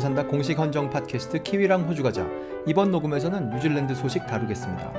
멜번에 산다 공식 헌정 팟캐스트 키위랑 호주 가자. 이번 녹음에서는 뉴질랜드 소식 다루겠습니다.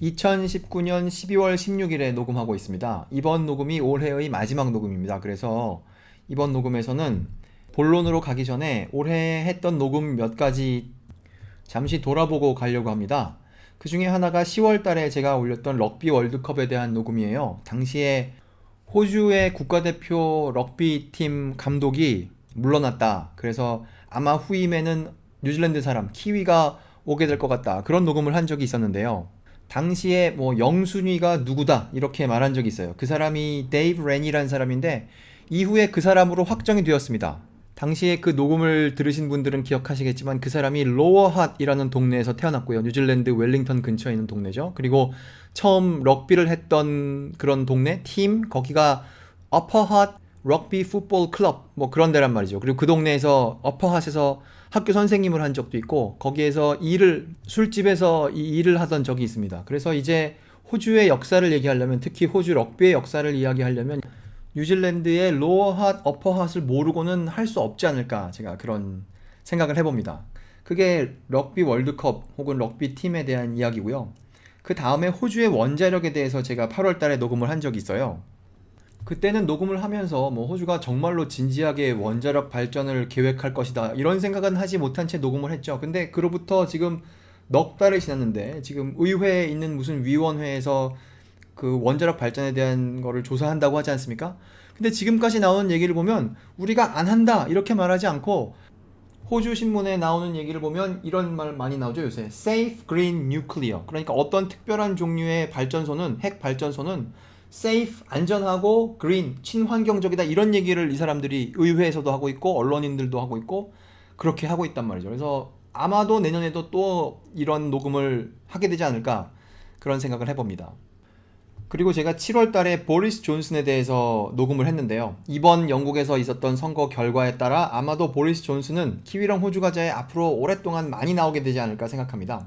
2019년 12월 16일에 녹음하고 있습니다. 이번 녹음이 올해의 마지막 녹음입니다. 그래서 이번 녹음에서는 본론으로 가기 전에 올해 했던 녹음 몇 가지 잠시 돌아보고 가려고 합니다. 그 중에 하나가 10월 달에 제가 올렸던 럭비 월드컵에 대한 녹음이에요. 당시에 호주의 국가대표 럭비 팀 감독이 물러났다. 그래서 아마 후임에는 뉴질랜드 사람, 키위가 오게 될 것 같다. 그런 녹음을 한 적이 있었는데요. 당시에 뭐 영순위가 누구다 이렇게 말한 적이 있어요. 그 사람이 데이브 렌이라는 사람인데 이후에 그 사람으로 확정이 되었습니다. 당시에 그 녹음을 들으신 분들은 기억하시겠지만 그 사람이 로어핫이라는 동네에서 태어났고요. 뉴질랜드 웰링턴 근처에 있는 동네죠. 그리고 처음 럭비를 했던 그런 동네 팀 거기가 어퍼핫 럭비 풋볼 클럽 뭐 그런 데란 말이죠. 그리고 그 동네에서 어퍼핫에서 학교 선생님을 한 적도 있고 거기에서 일을 술집에서 이 일을 하던 적이 있습니다. 그래서 이제 호주의 역사를 얘기하려면 특히 호주 럭비의 역사를 이야기하려면 뉴질랜드의 로어 핫, 어퍼 핫을 모르고는 할 수 없지 않을까 제가 그런 생각을 해봅니다. 그게 럭비 월드컵 혹은 럭비 팀에 대한 이야기고요. 그 다음에 호주의 원자력에 대해서 제가 8월 달에 녹음을 한 적이 있어요. 그때는 녹음을 하면서 뭐 호주가 정말로 진지하게 원자력 발전을 계획할 것이다 이런 생각은 하지 못한 채 녹음을 했죠. 근데 그로부터 지금 넉 달이 지났는데 지금 의회에 있는 무슨 위원회에서 그 원자력 발전에 대한 거를 조사한다고 하지 않습니까? 근데 지금까지 나오는 얘기를 보면 우리가 안 한다 이렇게 말하지 않고 호주 신문에 나오는 얘기를 보면 이런 말 많이 나오죠 요새 safe green nuclear 그러니까 어떤 특별한 종류의 발전소는 핵 발전소는 safe 안전하고 green 친환경적이다 이런 얘기를 이 사람들이 의회에서도 하고 있고 언론인들도 하고 있고 그렇게 하고 있단 말이죠 그래서 아마도 내년에도 또 이런 녹음을 하게 되지 않을까 그런 생각을 해봅니다. 그리고 제가 7월 달에 보리스 존슨에 대해서 녹음을 했는데요. 이번 영국에서 있었던 선거 결과에 따라 아마도 보리스 존슨은 키위랑 호주 가자에 앞으로 오랫동안 많이 나오게 되지 않을까 생각합니다.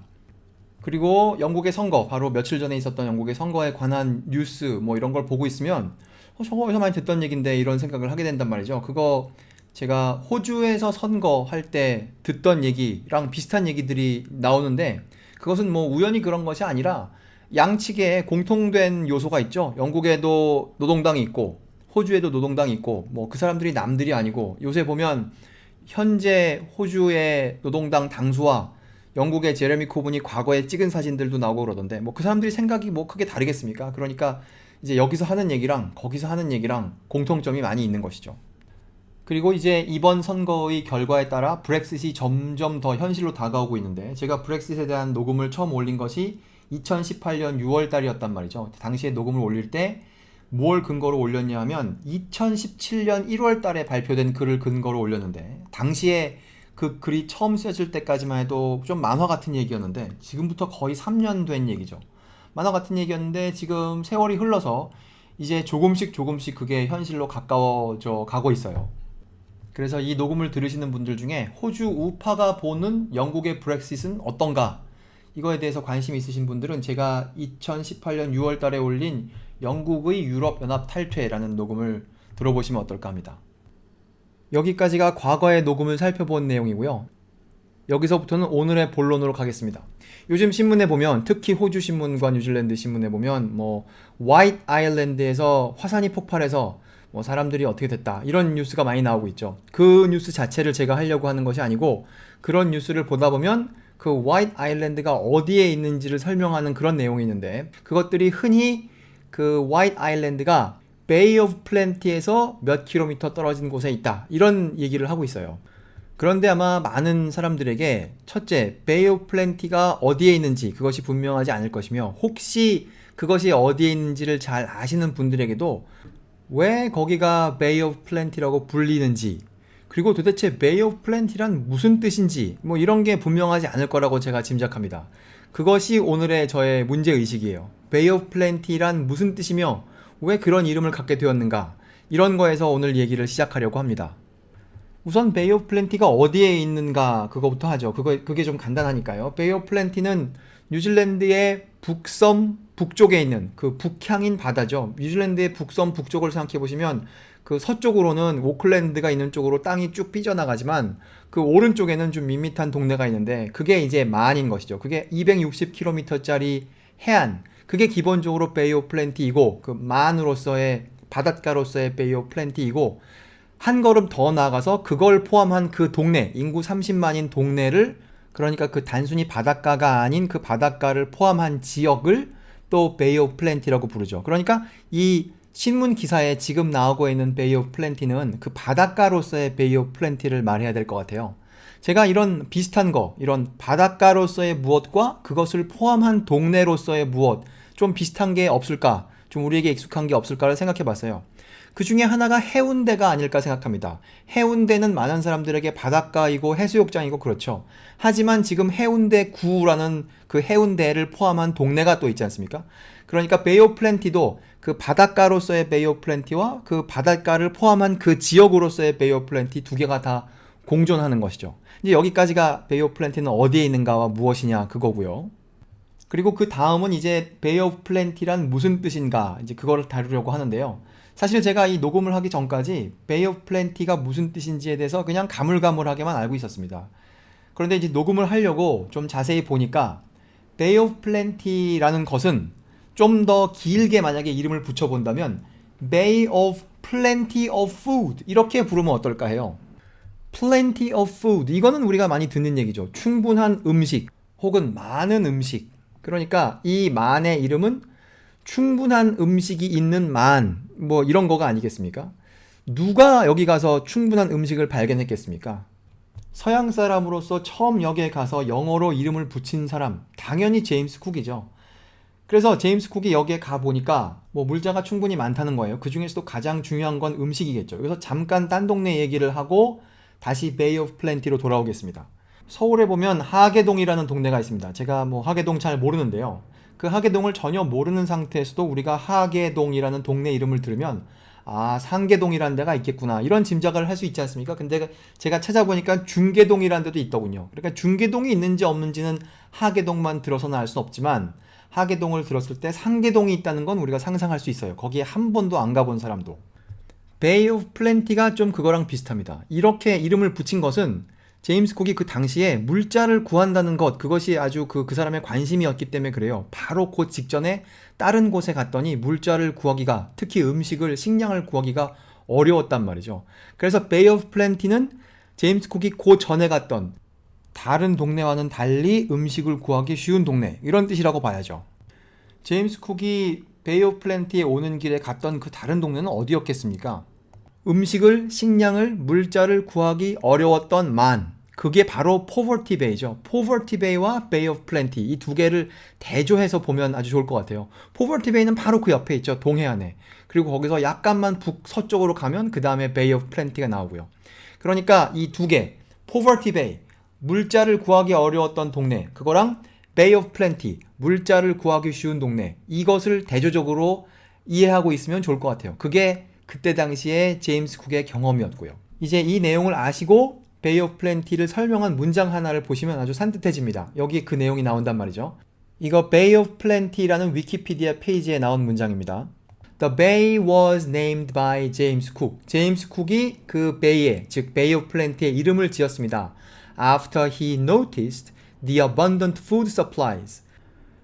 그리고 영국의 선거, 바로 며칠 전에 있었던 영국의 선거에 관한 뉴스 뭐 이런 걸 보고 있으면 어, 저거 어디서 많이 듣던 얘긴데 이런 생각을 하게 된단 말이죠. 그거 제가 호주에서 선거 할 때 듣던 얘기랑 비슷한 얘기들이 나오는데 그것은 뭐 우연히 그런 것이 아니라 양측에 공통된 요소가 있죠. 영국에도 노동당이 있고 호주에도 노동당이 있고 뭐 그 사람들이 남들이 아니고 요새 보면 현재 호주의 노동당 당수와 영국의 제레미 코븐이 과거에 찍은 사진들도 나오고 그러던데 뭐 그 사람들이 생각이 뭐 크게 다르겠습니까? 그러니까 이제 여기서 하는 얘기랑 거기서 하는 얘기랑 공통점이 많이 있는 것이죠. 그리고 이제 이번 선거의 결과에 따라 브렉시트이 점점 더 현실로 다가오고 있는데 제가 브렉시트에 대한 녹음을 처음 올린 것이 2018년 6월 달이었단 말이죠. 당시에 녹음을 올릴 때 뭘 근거로 올렸냐 하면 2017년 1월 달에 발표된 글을 근거로 올렸는데 당시에 그 글이 처음 쓰여질 때까지만 해도 좀 만화 같은 얘기였는데 지금부터 거의 3년 된 얘기죠. 만화 같은 얘기였는데 지금 세월이 흘러서 이제 조금씩 조금씩 그게 현실로 가까워져 가고 있어요. 그래서 이 녹음을 들으시는 분들 중에 호주 우파가 보는 영국의 브렉시트는 어떤가? 이거에 대해서 관심 있으신 분들은 제가 2018년 6월 달에 올린 영국의 유럽연합 탈퇴라는 녹음을 들어보시면 어떨까 합니다. 여기까지가 과거의 녹음을 살펴본 내용이고요. 여기서부터는 오늘의 본론으로 가겠습니다. 요즘 신문에 보면 특히 호주 신문과 뉴질랜드 신문에 보면 뭐 화이트 아일랜드에서 화산이 폭발해서 뭐 사람들이 어떻게 됐다 이런 뉴스가 많이 나오고 있죠. 그 뉴스 자체를 제가 하려고 하는 것이 아니고 그런 뉴스를 보다 보면 그 화이트 아일랜드가 어디에 있는지를 설명하는 그런 내용이 있는데 그것들이 흔히 그 화이트 아일랜드가 베이 오브 플랜티에서 몇 킬로미터 떨어진 곳에 있다 이런 얘기를 하고 있어요. 그런데 아마 많은 사람들에게 첫째 베이 오브 플랜티가 어디에 있는지 그것이 분명하지 않을 것이며 혹시 그것이 어디에 있는지를 잘 아시는 분들에게도 왜 거기가 베이 오브 플랜티라고 불리는지 그리고 도대체 베이 오브 플랜티란 무슨 뜻인지 뭐 이런 게 분명하지 않을 거라고 제가 짐작합니다. 그것이 오늘의 저의 문제 의식이에요. 베이 오브 플랜티란 무슨 뜻이며 왜 그런 이름을 갖게 되었는가 이런 거에서 오늘 얘기를 시작하려고 합니다. 우선 베이 오브 플랜티가 어디에 있는가 그거부터 하죠. 그거 그게 좀 간단하니까요. 베이 오브 플랜티는 뉴질랜드의 북섬 북쪽에 있는 그 북향인 바다죠. 뉴질랜드의 북섬 북쪽을 생각해 보시면 그 서쪽으로는 오클랜드가 있는 쪽으로 땅이 쭉 삐져나가지만 그 오른쪽에는 좀 밋밋한 동네가 있는데 그게 이제 만인 것이죠. 그게 260km짜리 해안. 그게 기본적으로 베이 오브 플랜티이고 그 만으로서의 바닷가로서의 베이 오브 플랜티이고 한 걸음 더 나아가서 그걸 포함한 그 동네 인구 30만인 동네를 그러니까 그 단순히 바닷가가 아닌 그 바닷가를 포함한 지역을 또 베이 오브 플랜티라고 부르죠. 그러니까 이 신문 기사에 지금 나오고 있는 베이 오브 플랜티는 그 바닷가로서의 베이 오브 플랜티를 말해야 될 것 같아요. 제가 이런 비슷한 거, 이런 바닷가로서의 무엇과 그것을 포함한 동네로서의 무엇, 좀 비슷한 게 없을까, 좀 우리에게 익숙한 게 없을까를 생각해 봤어요. 그 중에 하나가 해운대가 아닐까 생각합니다. 해운대는 많은 사람들에게 바닷가이고 해수욕장이고 그렇죠. 하지만 지금 해운대 구라는 그 해운대를 포함한 동네가 또 있지 않습니까? 그러니까 베이오 플랜티도 그 바닷가로서의 베이오 플랜티와 그 바닷가를 포함한 그 지역으로서의 베이오 플랜티 두 개가 다 공존하는 것이죠. 이제 여기까지가 베이오 플랜티는 어디에 있는가와 무엇이냐 그거고요. 그리고 그 다음은 이제 베이오 플랜티란 무슨 뜻인가 이제 그거를 다루려고 하는데요. 사실 제가 이 녹음을 하기 전까지 베이 오브 플랜티가 무슨 뜻인지에 대해서 그냥 가물가물하게만 알고 있었습니다. 그런데 이제 녹음을 하려고 좀 자세히 보니까 베이 오브 플랜티라는 것은 좀 더 길게 만약에 이름을 붙여본다면 Bay of Plenty of Food 이렇게 부르면 어떨까 해요. Plenty of Food 이거는 우리가 많이 듣는 얘기죠. 충분한 음식 혹은 많은 음식. 그러니까 이 만의 이름은 충분한 음식이 있는 만, 뭐 이런 거가 아니겠습니까? 누가 여기 가서 충분한 음식을 발견했겠습니까? 서양 사람으로서 처음 여기에 가서 영어로 이름을 붙인 사람, 당연히 제임스 쿡이죠. 그래서 제임스 쿡이 여기에 가 보니까 뭐 물자가 충분히 많다는 거예요. 그 중에서도 가장 중요한 건 음식이겠죠. 여기서 잠깐 딴 동네 얘기를 하고 다시 베이 오브 플랜티로 돌아오겠습니다. 서울에 보면 하계동이라는 동네가 있습니다. 제가 뭐 하계동 잘 모르는데요. 그 하계동을 전혀 모르는 상태에서도 우리가 하계동이라는 동네 이름을 들으면 아 상계동이라는 데가 있겠구나 이런 짐작을 할 수 있지 않습니까? 근데 제가 찾아보니까 중계동이라는 데도 있더군요. 그러니까 중계동이 있는지 없는지는 하계동만 들어서는 알 수는 없지만 하계동을 들었을 때 상계동이 있다는 건 우리가 상상할 수 있어요. 거기에 한 번도 안 가본 사람도. 베이 오브 플랜티가 좀 그거랑 비슷합니다. 이렇게 이름을 붙인 것은 제임스 콕이 그 당시에 물자를 구한다는 것 그것이 아주 그, 그 사람의 관심이었기 때문에 그래요. 바로 그 직전에 다른 곳에 갔더니 물자를 구하기가 특히 음식을 식량을 구하기가 어려웠단 말이죠. 그래서 베이 오브 플랜티는 제임스 콕이 그 전에 갔던 다른 동네와는 달리 음식을 구하기 쉬운 동네 이런 뜻이라고 봐야죠. 제임스 콕이 베이 오브 플랜티에 오는 길에 갔던 그 다른 동네는 어디였겠습니까? 음식을, 식량을, 물자를 구하기 어려웠던 만. 그게 바로 포버티 베이죠. 포버티 베이와 베이 오브 플랜티 이 두 개를 대조해서 보면 아주 좋을 것 같아요. 포버티 베이는 바로 그 옆에 있죠. 동해안에. 그리고 거기서 약간만 북서쪽으로 가면 그 다음에 베이 오브 플랜티가 나오고요. 그러니까 이 두 개, 포버티 베이, 물자를 구하기 어려웠던 동네, 그거랑 베이 오브 플랜티, 물자를 구하기 쉬운 동네, 이것을 대조적으로 이해하고 있으면 좋을 것 같아요. 그게 그때 당시에 제임스 쿡의 경험이었고요. 이제 이 내용을 아시고 베이 오브 플랜티를 설명한 문장 하나를 보시면 아주 산뜻해집니다. 여기 그 내용이 나온단 말이죠. 이거 베이 오브 플랜티라는 위키피디아 페이지에 나온 문장입니다. The bay was named by James Cook. 제임스 쿡이 그 베이에, 즉 베이 오브 플랜티의 이름을 지었습니다. After he noticed the abundant food supplies.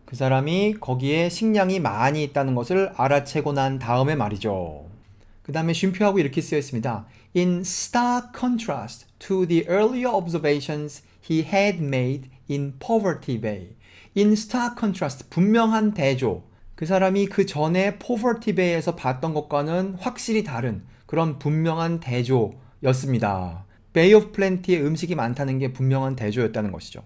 그 사람이 거기에 식량이 많이 있다는 것을 알아채고 난 다음에 말이죠. 그 다음에 쉼표하고 이렇게 쓰여 있습니다. In stark contrast to the earlier observations he had made in Poverty Bay. In stark contrast, 분명한 대조. 그 사람이 그 전에 Poverty Bay에서 봤던 것과는 확실히 다른 그런 분명한 대조였습니다. Bay of Plenty에 음식이 많다는 게 분명한 대조였다는 것이죠.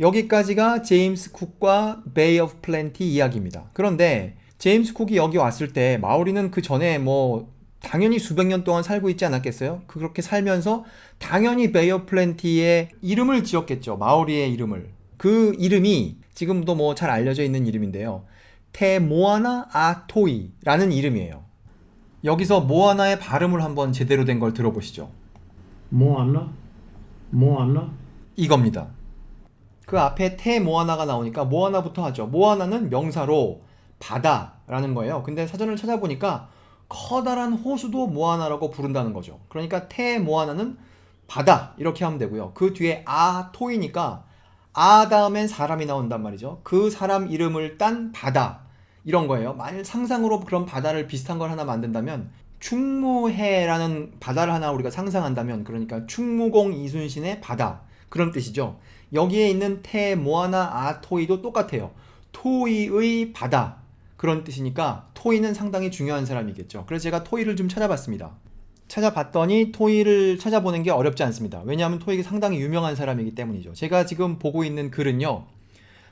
여기까지가 제임스 쿡과 Bay of Plenty 이야기입니다. 그런데 제임스 쿡이 여기 왔을 때 마오리는 그 전에 뭐 당연히 수백 년 동안 살고 있지 않았겠어요? 그렇게 살면서 당연히 베이어 플랜티의 이름을 지었겠죠. 마오리의 이름을. 그 이름이 지금도 뭐 잘 알려져 있는 이름인데요. 테모아나 아토이라는 이름이에요. 여기서 모아나의 발음을 한번 제대로 된 걸 들어보시죠. 모아나? 모아나? 이겁니다. 그 앞에 태 모아나가 나오니까 모아나부터 하죠. 모아나는 명사로 바다라는 거예요. 근데 사전을 찾아보니까 커다란 호수도 모아나라고 부른다는 거죠. 그러니까 태 모아나는 바다 이렇게 하면 되고요. 그 뒤에 아 토이니까 아 다음엔 사람이 나온단 말이죠. 그 사람 이름을 딴 바다 이런 거예요. 만일 상상으로 그런 바다를 비슷한 걸 하나 만든다면 충무해라는 바다를 하나 우리가 상상한다면 그러니까 충무공 이순신의 바다 그런 뜻이죠. 여기에 있는 태 모아나 아 토이도 똑같아요. 토이의 바다 그런 뜻이니까 토이는 상당히 중요한 사람이겠죠. 그래서 제가 토이를 좀 찾아봤습니다. 찾아봤더니 토이를 찾아보는 게 어렵지 않습니다. 왜냐하면 토이가 상당히 유명한 사람이기 때문이죠. 제가 지금 보고 있는 글은요.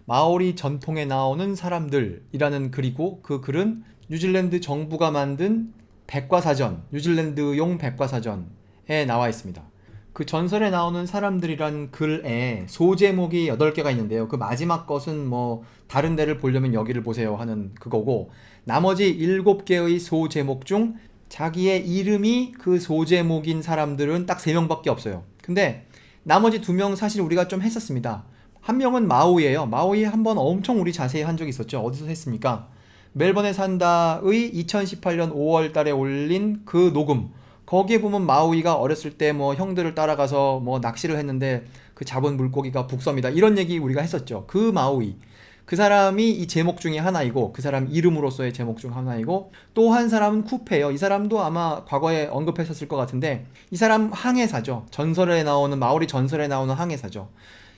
마오리 전통에 나오는 사람들이라는 글이고 그 글은 뉴질랜드 정부가 만든 백과사전, 뉴질랜드용 백과사전에 나와 있습니다. 그 전설에 나오는 사람들이란 글에 소제목이 8개가 있는데요. 그 마지막 것은 뭐 다른 데를 보려면 여기를 보세요 하는 그거고 나머지 7개의 소제목 중 자기의 이름이 그 소제목인 사람들은 딱 3명밖에 없어요. 근데 나머지 2명 사실 우리가 좀 했었습니다. 한 명은 마오이예요. 마오이 한 번 엄청 우리 자세히 한 적이 있었죠. 어디서 했습니까? 멜번에 산다의 2018년 5월 달에 올린 그 녹음. 거기에 보면 마우이가 어렸을 때 뭐 형들을 따라가서 뭐 낚시를 했는데 그 잡은 물고기가 북섬이다. 이런 얘기 우리가 했었죠. 그 마우이. 그 사람이 이 제목 중에 하나이고 그 사람 이름으로서의 제목 중 하나이고 또 한 사람은 쿠페예요. 이 사람도 아마 과거에 언급했었을 것 같은데 이 사람 항해사죠. 전설에 나오는 마오리 전설에 나오는 항해사죠.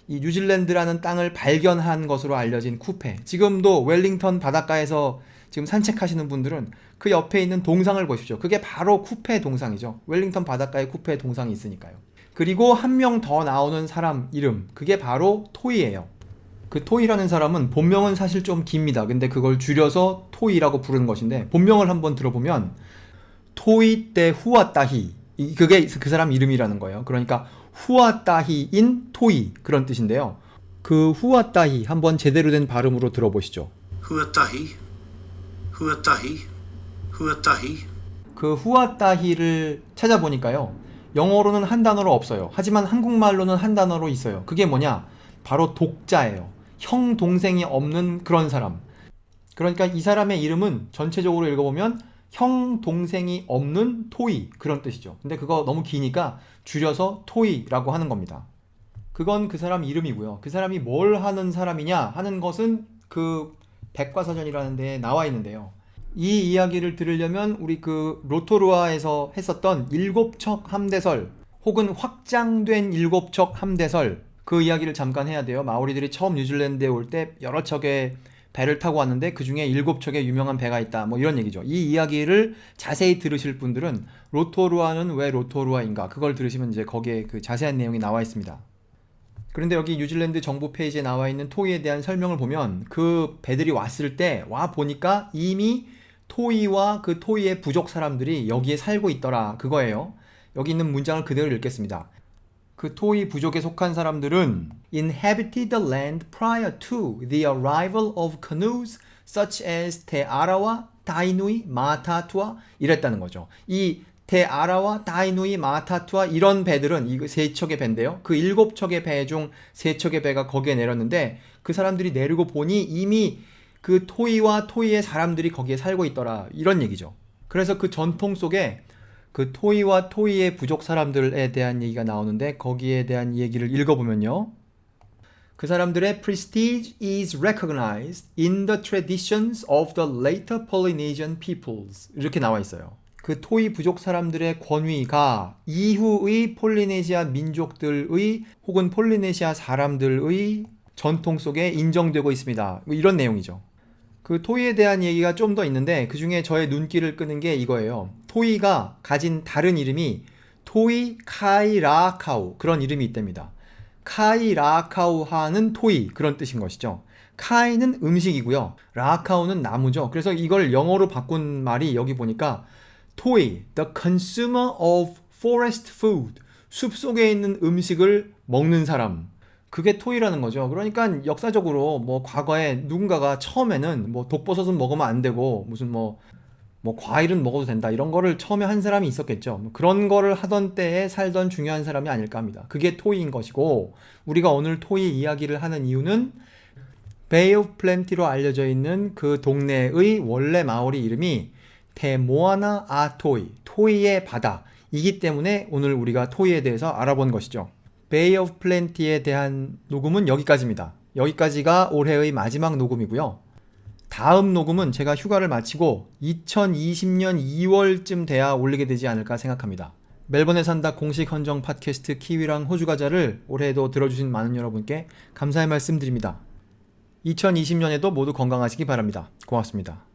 이 뉴질랜드라는 땅을 발견한 것으로 알려진 쿠페. 지금도 웰링턴 바닷가에서 지금 산책하시는 분들은 그 옆에 있는 동상을 보십시오. 그게 바로 쿠페 동상이죠. 웰링턴 바닷가에 쿠페 동상이 있으니까요. 그리고 한 명 더 나오는 사람 이름. 그게 바로 토이예요. 그 토이라는 사람은 본명은 사실 좀 깁니다. 근데 그걸 줄여서 토이라고 부르는 것인데 본명을 한번 들어보면 토이 때 후아따히 그게 그 사람 이름이라는 거예요. 그러니까 후아따히인 토이 그런 뜻인데요. 그 후아따히 한번 제대로 된 발음으로 들어보시죠. Huatahi, Huatahi, Huatahi. 그 후아따히를 찾아보니까요. 영어로는 한 단어로 없어요. 하지만 한국말로는 한 단어로 있어요. 그게 뭐냐? 바로 독자예요. 형, 동생이 없는 그런 사람. 그러니까 이 사람의 이름은 전체적으로 읽어보면 형, 동생이 없는 토이. 그런 뜻이죠. 근데 그거 너무 기니까 줄여서 토이라고 하는 겁니다. 그건 그 사람 이름이고요. 그 사람이 뭘 하는 사람이냐 하는 것은 그 백과사전이라는 데에 나와 있는데요. 이 이야기를 들으려면 우리 그 로토루아에서 했었던 일곱척 함대설 혹은 확장된 일곱척 함대설 그 이야기를 잠깐 해야 돼요. 마오리들이 처음 뉴질랜드에 올 때 여러 척의 배를 타고 왔는데 그 중에 일곱 척의 유명한 배가 있다. 뭐 이런 얘기죠. 이 이야기를 자세히 들으실 분들은 로토루아는 왜 로토루아인가 그걸 들으시면 이제 거기에 그 자세한 내용이 나와 있습니다. 그런데 여기 뉴질랜드 정부 페이지에 나와 있는 토이에 대한 설명을 보면 그 배들이 왔을 때 와 보니까 이미 토이와 그 토이의 부족 사람들이 여기에 살고 있더라 그거예요. 여기 있는 문장을 그대로 읽겠습니다. 그 토이 부족에 속한 사람들은 inhabited the land prior to the arrival of canoes such as 테아라와 다이누이 마타투아 이랬다는 거죠. 이 테아라와 다이누이 마타투아 이런 배들은 이 세 척의 배인데요. 그 일곱 척의 배 중 세 척의 배가 거기에 내렸는데 그 사람들이 내리고 보니 이미 그 토이와 토이의 사람들이 거기에 살고 있더라 이런 얘기죠. 그래서 그 전통 속에 그 토이와 토이의 부족 사람들에 대한 얘기가 나오는데 거기에 대한 얘기를 읽어보면요. 그 사람들의 prestige is recognized in the traditions of the later Polynesian peoples. 이렇게 나와 있어요. 그 토이 부족 사람들의 권위가 이후의 폴리네시아 민족들의 혹은 폴리네시아 사람들의 전통 속에 인정되고 있습니다. 뭐 이런 내용이죠. 그 토이에 대한 얘기가 좀 더 있는데 그 중에 저의 눈길을 끄는 게 이거예요. 토이가 가진 다른 이름이 토이 카이라카우 그런 이름이 있답니다. 카이라카우하는 토이 그런 뜻인 것이죠. 카이는 음식이고요. 라카우는 나무죠. 그래서 이걸 영어로 바꾼 말이 여기 보니까 토이, the consumer of forest food, 숲 속에 있는 음식을 먹는 사람. 그게 토이라는 거죠. 그러니까 역사적으로 뭐 과거에 누군가가 처음에는 뭐 독버섯은 먹으면 안 되고 무슨 뭐 뭐 과일은 먹어도 된다 이런 거를 처음에 한 사람이 있었겠죠. 뭐 그런 거를 하던 때에 살던 중요한 사람이 아닐까 합니다. 그게 토이인 것이고 우리가 오늘 토이 이야기를 하는 이유는 베이 오브 플랜티로 알려져 있는 그 동네의 원래 마을이 이름이 테모아나 아토이, 토이의 바다 이기 때문에 오늘 우리가 토이에 대해서 알아본 것이죠. 베이 오브 플랜티에 대한 녹음은 여기까지입니다. 여기까지가 올해의 마지막 녹음이고요. 다음 녹음은 제가 휴가를 마치고 2020년 2월쯤 돼야 올리게 되지 않을까 생각합니다. 멜번에 산다 공식 헌정 팟캐스트 키위랑 호주 과자를 올해도 들어주신 많은 여러분께 감사의 말씀 드립니다. 2020년에도 모두 건강하시기 바랍니다. 고맙습니다.